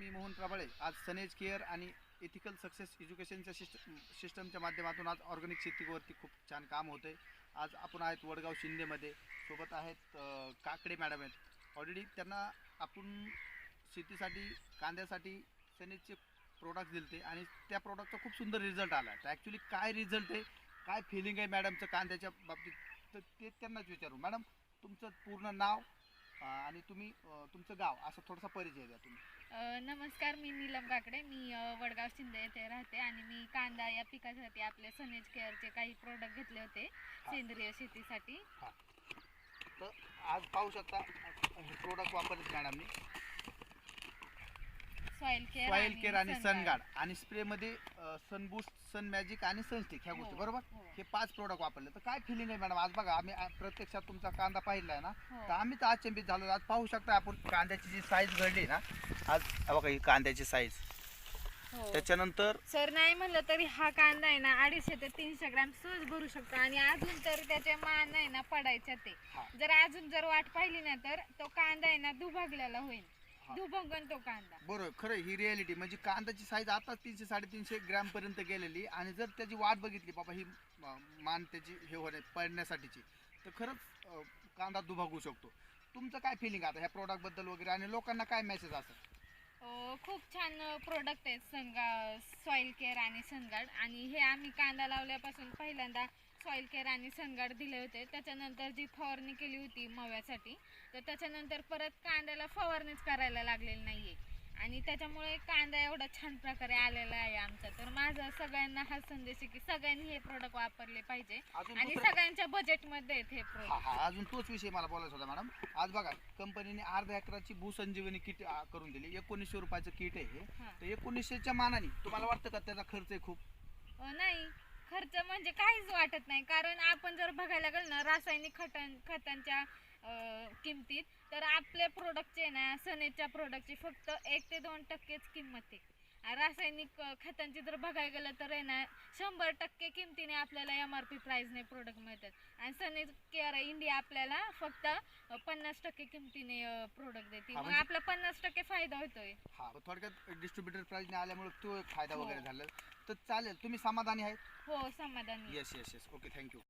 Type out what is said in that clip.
मी मोहन प्रबळे आज सनेज केअर आणि इथिकल सक्सेस एज्युकेशनच्या सिस्टम सिस्टमच्या माध्यमातून आज ऑर्गॅनिक शेतीवरती खूप छान काम होतं आहे आज आपण आहेत वडगाव शिंदेमध्ये. सोबत आहेत काकडे मॅडम आहेत. ऑलरेडी त्यांना आपण शेतीसाठी कांद्यासाठी सनेजचे प्रोडक्ट दिलते आणि त्या प्रोडक्टचा खूप सुंदर रिझल्ट आला. तर ॲक्च्युली काय रिझल्ट आहे काय फिलिंग आहे मॅडमचं कांद्याच्या बाबतीत? तर ते त्यांनाच विचारू. मॅडम तुमचं पूर्ण नाव आणि तुम्ही तुमचं गाव असा थोडासा परिचय द्या तुम्ही. नमस्कार मी नीलम काकडे. मी अ, वडगाव शिंदे येथे राहते आणि मी कांदा या पिकासाठी आपले सनेज केअरचे काही प्रोडक्ट घेतले होते सेंद्रिय शेतीसाठी. तर आज पाहू शकता हे प्रोडक्ट वापरले मॅडमनी सॉइल केअर सॉइल केअर आणि सनगार्ड आणि स्प्रेमध्ये सनबूस्ट सन मॅजिक आणि सनस्टिक ह्या गोष्टी हो, बरोबर हो. हे पाच प्रोडक्ट वापरले तर काय फिलिंग आहे मॅडम आज बघा आम्ही आ- प्रत्यक्षात तुमचा कांदा पाहिला आहे ना हो. तर आम्ही तर अचंबित झालो आज पाहू शकता आपण कांद्याची जी साईज घडली ना आज हा बघा ही कांद्याची साईज हो. त्याच्यानंतर सर नाही म्हणलं तरी हा कांदा आहे ना अडीचशे ते तीनशे ग्रॅम सहज भरू शकतो आणि अजून तर त्याचे मान आहे ना पडायच्या ते हा. जर अजून जर वाट पाहिली ना तर तो कांदा आहे ना दुभागलेला होईल. दुभंगन तो कांदा. बरोबर खरं ही रियालिटी म्हणजे कांद्याची साईज आता तीनशे साडेतीनशे ग्रॅम पर्यंत गेलेली आणि जर त्याची वाट बघितली बाबा ही अं, मान त्याची हे होणे पडण्यासाठीची तर खरंच अं, कांदा दुभागू शकतो. तुमचं काय फिलिंग आता ह्या प्रोडक्टबद्दल वगैरे? आणि लोकांना काय मेसेज असेल अ, खूप छान प्रोडक्ट आहेत सनगा सॉइल केअर आणि सनगार्ड आणि हे आम्ही कांदा लावल्यापासून पहिल्यांदा सॉइल केअर आणि सनगार्ड दिले होते. त्याच्यानंतर जी फवारणी केली होती मव्यासाठी तर त्याच्यानंतर परत कांद्याला फवारणीच करायला लागलेली नाहीये. आणि त्याच्यामुळे कांदा एवढा छान प्रकारे आलेला आहे आमचा. तर माझा सगळ्यांना हा संदेश आहे की सगळ्यांनी हे प्रोडक्ट वापरले पाहिजे. अजून आणि दुसरं- सगळ्यांच्या बजेटमध्ये आहेत हे हा प्रोडक्ट हा. अजून तोच विषय मला बोलायचा होता मॅडम आज बघा कंपनीने अर्ध्या एकराची भूसंजीवनी किट आ, करून दिली. एकोणीसशे रुपयाचं किट आहे हे. हा. तर एकोणीसशेच्या मानाने तुम्हाला वाटतं का त्याचा खर्च आहे खूप? नाही. खर्च म्हणजे काहीच वाटत नाही. कारण आपण जर बघायला गेलो ना रासायनिक खतां खतांच्या किमतीत तर आपल्या प्रोडक्टचे ना सनेच्या प्रोडक्टची फक्त एक ते दोन टक्केच किंमत आहे. रासायनिक खतांची जर बघायला गेलं तर आहे ना शंभर टक्के किमतीने आपल्याला एम आर पी प्राईजने प्रोडक्ट मिळतात. आणि सनेज केअर इंडिया आपल्याला फक्त पन्नास टक्के किमतीने प्रोडक्ट देते. मग म्हणजे- आपला पन्नास टक्के फायदा होतोय. हा थोडक्यात डिस्ट्रीब्युटर प्राइसने आल्यामुळे तो फायदा हो. वगैरे झाला. तर चालेल तुम्ही समाधानी आहेत? हो समाधानी. Yes yes yes okay thank you